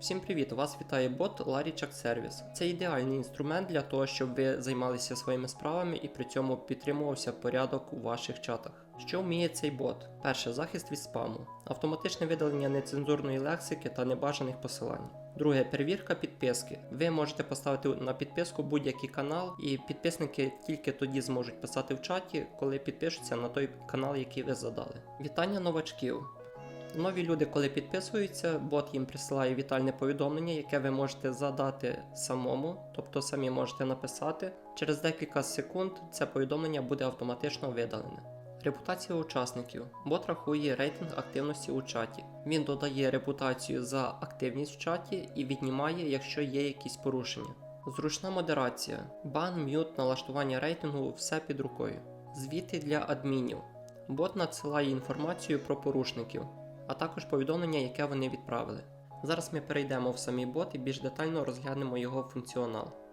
Всім привіт! Вас вітає бот Larrychak Service. Це ідеальний інструмент для того, щоб ви займалися своїми справами і при цьому підтримувався порядок у ваших чатах. Що вміє цей бот? Перше захист від спаму, автоматичне видалення нецензурної лексики та небажаних посилань. Друге перевірка підписки. Ви можете поставити на підписку будь-який канал, і підписники тільки тоді зможуть писати в чаті, коли підпишуться на той канал, який ви задали. Вітання новачків. Нові люди, коли підписуються, бот їм присилає вітальне повідомлення, яке ви можете задати самому, тобто самі можете написати. Через декілька секунд це повідомлення буде автоматично видалене. Репутація учасників. Бот рахує рейтинг активності у чаті. Він додає репутацію за активність в чаті і віднімає, якщо є якісь порушення. Зручна модерація. Бан, м'ют, налаштування рейтингу все під рукою. Звіти для адмінів. Бот надсилає інформацію про порушників, а також повідомлення, яке вони відправили. Зараз ми перейдемо в самий бот і більш детально розглянемо його функціонал.